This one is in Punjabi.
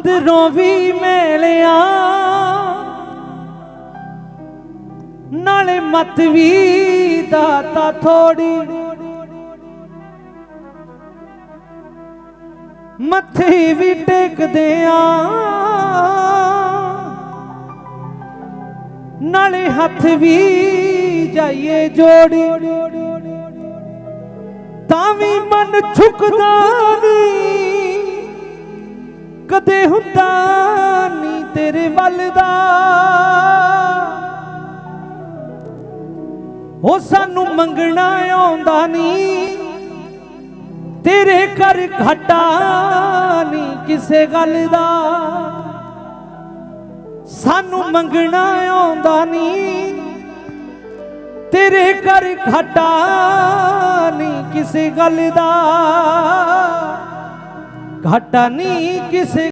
ਅੰਦਰੋਂ ਵੀ ਮਿਲਿਆ। ਨਾਲੇ ਮਤ ਵੀ ਦਾਤਾ ਥੋੜੀ। ਮੱਥੇ ਵੀ ਟੇਕਦੇ ਆ। ਨਾਲੇ ਹੱਥ ਵੀ ਜਾਈਏ ਜੋੜੀ। ਤਾਂ ਵੀ ਮਨ ਝੁਕਦਾ ਕਦੇ ਹੁੰਦਾ ਨਹੀਂ ਤੇਰੇ ਵੱਲ ਦਾ। ਉਹ ਸਾਨੂੰ ਮੰਗਣਾ ਆਉਂਦਾ ਨਹੀਂ ਤੇਰੇ ਘਰ ਘਾਟਾ ਨਹੀਂ ਕਿਸੇ ਗੱਲ ਦਾ। ਸਾਨੂੰ ਮੰਗਣਾ ਆਉਂਦਾ ਨਹੀਂ ਤੇਰੇ ਘਰ ਘਾਟਾ ਨਹੀਂ ਕਿਸੇ ਗੱਲ ਦਾ। ਘਾਟਾ ਨਹੀਂ ਕਿਸੇ